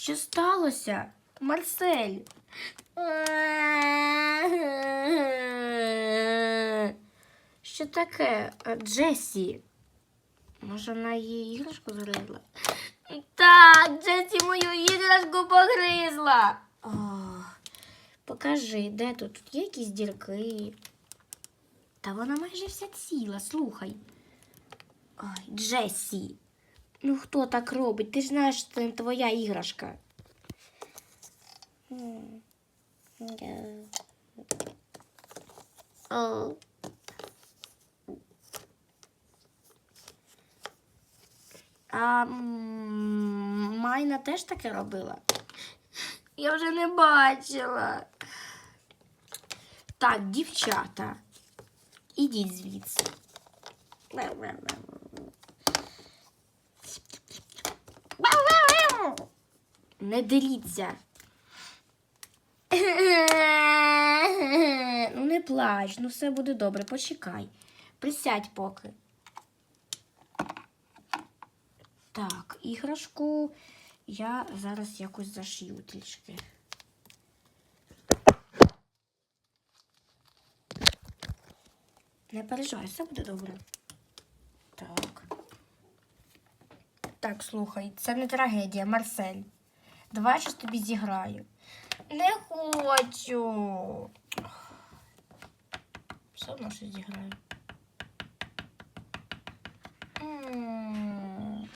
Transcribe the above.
Що сталося? Марсель. Що таке, Джесі? Може, вона її іграшку загризла? Так, Джесі мою іграшку погризла. О, покажи, де тут? Тут є якісь дірки. Та вона майже вся ціла, слухай. Ой, Джесі. Ну хто так робить? Ти ж знаєш, що це не твоя іграшка. А Майна теж таке робила? Я вже не бачила. Так, дівчата, ідіть звідси. Не деріться. Ну не плач, ну все буде добре, почекай. Присядь поки. Так, іграшку я зараз якось зашью трішки. Не переживай, все буде добре. Так. Так, слухай, це не трагедія, Марсель. Давай я щось тобі зіграю. Не хочу. Все одно щось зіграю.